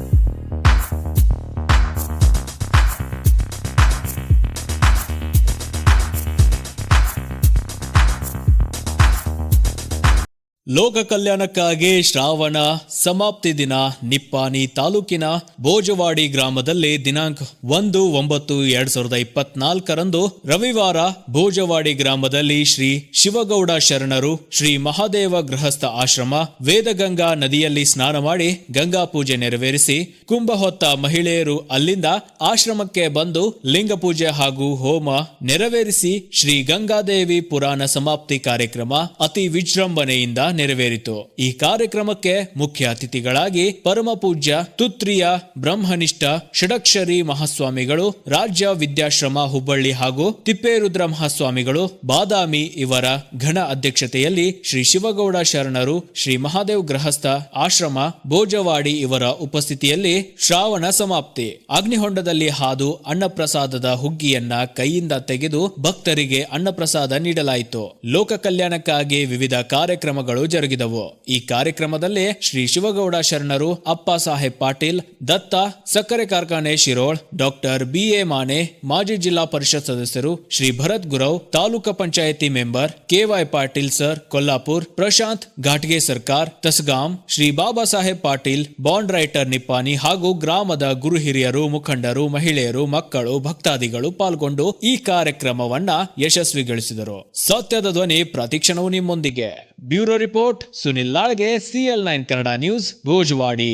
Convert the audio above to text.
Thank you. ಲೋಕ ಕಲ್ಯಾಣಕ್ಕಾಗಿ ಶ್ರಾವಣ ಸಮಾಪ್ತಿ ದಿನ ನಿಪ್ಪಾನಿ ತಾಲೂಕಿನ ಭೋಜವಾಡಿ ಗ್ರಾಮದಲ್ಲಿ ದಿನಾಂಕ ಒಂದು ಒಂಬತ್ತು ಎರಡ್ ಸಾವಿರದ ಇಪ್ಪತ್ನಾಲ್ಕರಂದು ರವಿವಾರ ಭೋಜವಾಡಿ ಗ್ರಾಮದಲ್ಲಿ ಶ್ರೀ ಶಿವಗೌಡ ಶರಣರು ಶ್ರೀ ಮಹಾದೇವ ಗೃಹಸ್ಥ ಆಶ್ರಮ ವೇದಗಂಗಾ ನದಿಯಲ್ಲಿ ಸ್ನಾನ ಮಾಡಿ ಗಂಗಾ ಪೂಜೆ ನೆರವೇರಿಸಿ ಕುಂಭ ಹೊತ್ತ ಮಹಿಳೆಯರು ಅಲ್ಲಿಂದ ಆಶ್ರಮಕ್ಕೆ ಬಂದು ಲಿಂಗ ಪೂಜೆ ಹಾಗೂ ಹೋಮ ನೆರವೇರಿಸಿ ಶ್ರೀ ಗಂಗಾದೇವಿ ಪುರಾಣ ಸಮಾಪ್ತಿ ಕಾರ್ಯಕ್ರಮ ಅತಿ ವಿಜೃಂಭಣೆಯಿಂದ ನೆರವೇರಿತು. ಈ ಕಾರ್ಯಕ್ರಮಕ್ಕೆ ಮುಖ್ಯ ಅತಿಥಿಗಳಾಗಿ ಪರಮ ಪೂಜ್ಯ ತುತ್ರಿಯ, ಬ್ರಹ್ಮನಿಷ್ಠ, ಷಡಕ್ಷರಿ ಮಹಾಸ್ವಾಮಿಗಳು, ರಾಜ್ಯ ವಿದ್ಯಾಶ್ರಮ ಹುಬ್ಬಳ್ಳಿ ಹಾಗೂ ತಿಪ್ಪೇರುದ್ರ ಮಹಾಸ್ವಾಮಿಗಳು, ಬಾದಾಮಿ ಇವರ ಘನ ಅಧ್ಯಕ್ಷತೆಯಲ್ಲಿ ಶ್ರೀ ಶಿವಗೌಡ ಶರಣರು, ಶ್ರೀ ಮಹಾದೇವ್ ಗೃಹಸ್ಥ ಆಶ್ರಮ, ಭೋಜವಾಡಿ ಇವರ ಉಪಸ್ಥಿತಿಯಲ್ಲಿ ಶ್ರಾವಣ ಸಮಾಪ್ತಿ. ಅಗ್ನಿಹೊಂಡದಲ್ಲಿ ಹಾದು ಅನ್ನಪ್ರಸಾದದ ಹುಗ್ಗಿಯನ್ನ ಕೈಯಿಂದ ತೆಗೆದು ಭಕ್ತರಿಗೆ ಅನ್ನಪ್ರಸಾದ ನೀಡಲಾಯಿತು. ಲೋಕ ಕಲ್ಯಾಣಕ್ಕಾಗಿ ವಿವಿಧ ಕಾರ್ಯಕ್ರಮಗಳು ಜರುಗಿದವು. ಈ ಕಾರ್ಯಕ್ರಮದಲ್ಲಿ ಶ್ರೀ ಶಿವಗೌಡ ಶರಣರು ಅಪ್ಪ ಸಾಹೇಬ್ ಪಾಟೀಲ್, ದತ್ತ ಸಕ್ಕರೆ ಕಾರ್ಖಾನೆ Shirol, doctor B A Mane ಮಾಜಿ ಜಿಲ್ಲಾ ಪರಿಷತ್ ಸದಸ್ಯರು Shri Bharat Gurav, Taluka Panchayat member KY Patil sir, Kolhapur, Prashant ಘಾಟ್ಗೆ Sarkar, Tasgaon Shri Baba Saheb Patil, bond writer Nippani ಹಾಗೂ ಗ್ರಾಮದ ಗುರು ಹಿರಿಯರು, ಮುಖಂಡರು, ಮಹಿಳೆಯರು, ಮಕ್ಕಳು, ಭಕ್ತಾದಿಗಳು ಪಾಲ್ಗೊಂಡು ಈ ಕಾರ್ಯಕ್ರಮವನ್ನ ಯಶಸ್ವಿಗೊಳಿಸಿದರು. ಸತ್ಯದ ಧ್ವನಿ ಪ್ರತಿಕ್ಷಣವು ನಿಮ್ಮೊಂದಿಗೆ. bureau report Sunil Lalge CL nine Kannada news Bhojwadi